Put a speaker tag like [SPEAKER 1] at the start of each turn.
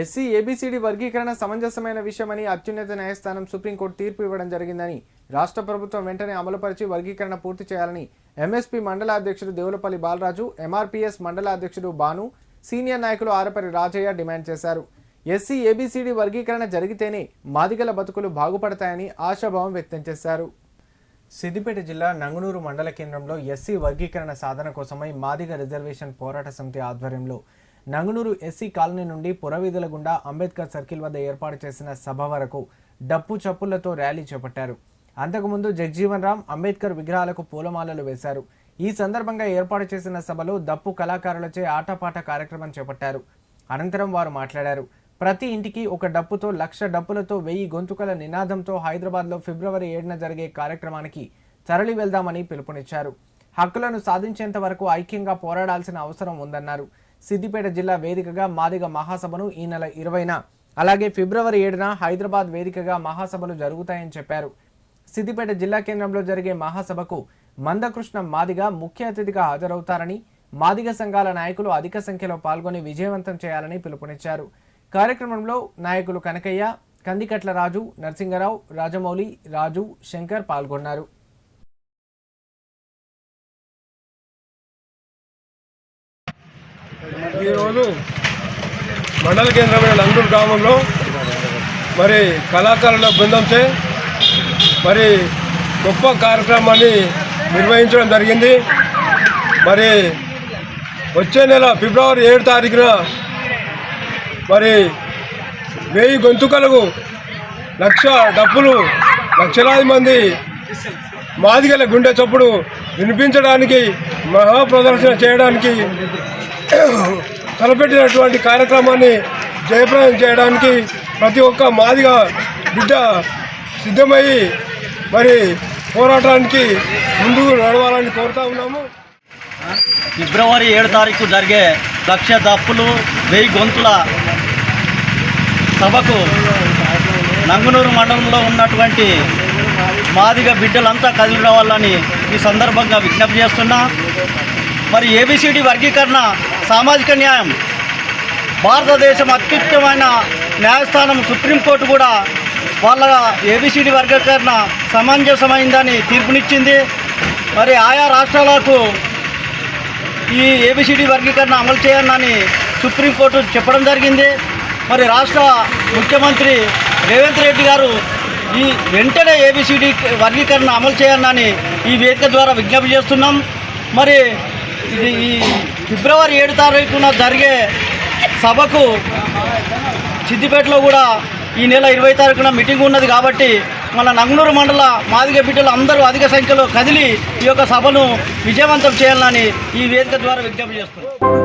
[SPEAKER 1] SC ABCD వర్గీకరణ సమంజసమైన విషయమని అత్యున్నత న్యాయస్థానం సుప్రీంకోర్టు తీర్పు ఇవ్వడం జరిగిందని రాష్ట్ర ప్రభుత్వం వెంటనే అమలుపరిచి వర్గీకరణ పూర్తి చేయాలని ఎంఎస్పీ మండల అధ్యక్షుడు దేవులపల్లి బాలరాజు ఎంఆర్పీఎస్ మండల అధ్యక్షుడు బాను సీనియర్ నాయకులు ఆరపరి రాజయ్య డిమాండ్ చేశారు. ఎస్సీ ఏబీసీడీ వర్గీకరణ జరిగితేనే మాదిగల బతుకులు బాగుపడతాయని ఆశాభావం వ్యక్తం చేశారు. సిద్దిపేట జిల్లా నంగునూరు మండల కేంద్రంలో ఎస్సీ వర్గీకరణ సాధన కోసమై మాదిగ రిజర్వేషన్ పోరాట సమితి ఆధ్వర్యంలో నంగునూరు ఎస్సీ కాలనీ నుండి పురవీధుల గుండా అంబేద్కర్ సర్కిల్ వద్ద ఏర్పాటు చేసిన సభ వరకు డప్పు చప్పులతో ర్యాలీ చేపట్టారు. అంతకుముందు జగ్జీవన్ రామ్ అంబేద్కర్ విగ్రహాలకు పూలమాలలు వేశారు. ఈ సందర్భంగా ఏర్పాటు చేసిన సభలో దప్పు కళాకారులచే ఆటపాట కార్యక్రమం చేపట్టారు. అనంతరం వారు మాట్లాడారు. ప్రతి ఇంటికి ఒక డప్పుతో లక్ష డప్పులతో వెయ్యి గొంతుకల నినాదంతో హైదరాబాద్లో ఫిబ్రవరి ఏడున జరిగే కార్యక్రమానికి తరలి వెళ్దామని పిలుపునిచ్చారు. హక్కులను సాధించేంత వరకు ఐక్యంగా పోరాడాల్సిన అవసరం ఉందన్నారు. సిద్దిపేట జిల్లా వేదికగా మాదిగ మహాసభను ఈ నెల ఇరవైన అలాగే ఫిబ్రవరి ఏడున హైదరాబాద్ వేదికగా మహాసభలు జరుగుతాయని చెప్పారు. సిద్దిపేట జిల్లా కేంద్రంలో జరిగే మహాసభకు మందకృష్ణ మాదిగ ముఖ్య అతిథిగా హాజరవుతారని మాదిగ సంఘాల నాయకులు అధిక సంఖ్యలో పాల్గొని విజయవంతం చేయాలని పిలుపునిచ్చారు. కార్యక్రమంలో నాయకులు కనకయ్య కందికట్ల రాజు నరసింగరావు రాజమౌళి రాజు శంకర్ పాల్గొన్నారు.
[SPEAKER 2] ఈరోజు మండల కేంద్రమైన నందూరు గ్రామంలో మరి కళాకారుల బృందంచే మరి గొప్ప కార్యక్రమాన్ని నిర్వహించడం జరిగింది. మరి వచ్చే నెల ఫిబ్రవరి ఏడు తారీఖున మరి వెయ్యి గొంతుకలకు లక్ష డబ్బులు లక్షలాది మంది మాదిగల గుండె చప్పుడు వినిపించడానికి మహాప్రదర్శన చేయడానికి తలపెట్టినటువంటి కార్యక్రమాన్ని జయప్రదం చేయడానికి ప్రతి ఒక్క మాదిగా బిడ్డ సిద్ధమయ్యి మరి పోరాటానికి ముందుకు నడవాలని కోరుతా ఉన్నాము.
[SPEAKER 3] ఫిబ్రవరి ఏడు తారీఖు జరిగే లక్ష దప్పులు వెయ్యి గొంతుల సభకు నంగునూరు మండలంలో ఉన్నటువంటి మాదిగ బిడ్డలంతా కదిలి రావాలని ఈ సందర్భంగా విజ్ఞప్తి చేస్తున్నా. మరి ఏబిసిడి వర్గీకరణ సామాజిక న్యాయం. భారతదేశం అత్యుత్తమైన న్యాయస్థానం సుప్రీంకోర్టు కూడా వాళ్ళ ఏబిసిడి వర్గీకరణ సమంజసమైందని తీర్పునిచ్చింది. మరి ఆయా రాష్ట్రాలకు ఈ ఏబిసిడి వర్గీకరణ అమలు చేయాలని సుప్రీంకోర్టు చెప్పడం జరిగింది. మరి రాష్ట్ర ముఖ్యమంత్రి రేవంత్ రెడ్డి గారు ఈ వెంటనే ఏబిసిడి వర్గీకరణ అమలు చేయాలని ఈ వేదిక ద్వారా విజ్ఞప్తి చేస్తున్నాం. మరి ఇది ఈ ఫిబ్రవరి ఏడు తారీఖున జరిగే సభకు సిద్దిపేటలో కూడా ఈ నెల ఇరవై తారీఖున మీటింగ్ ఉన్నది కాబట్టి మన నంగునూరు మండల మాదిగ బిడ్డలు అందరూ అధిక సంఖ్యలో కదిలి ఈ యొక్క సభను విజయవంతం చేయాలని ఈ వేదిక ద్వారా విజ్ఞప్తి చేస్తున్నాం.